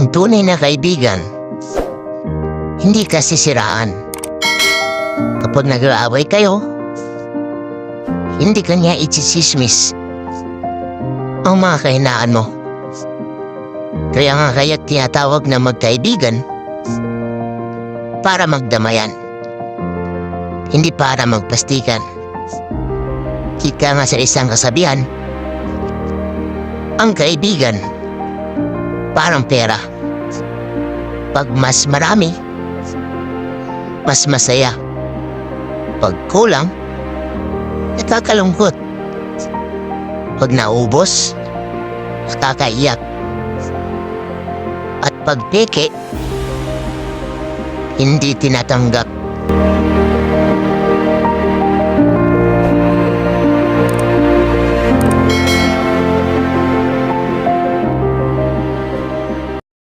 Ang tunay na kaibigan, hindi ka sisiraan. Kapag nag-aaway kayo, hindi ka niya itsisismis ang mga kahinaan mo. Kaya nga kaya tinatawag na magkaibigan para magdamayan. Hindi para magpastikan. Ika nga sa isang kasabihan, ang kaibigan, parang pera. Pag mas marami, mas masaya. Pag kulang, nakakalungkot. Pag naubos, nakakaiyak. At pag peke, hindi tinatanggap.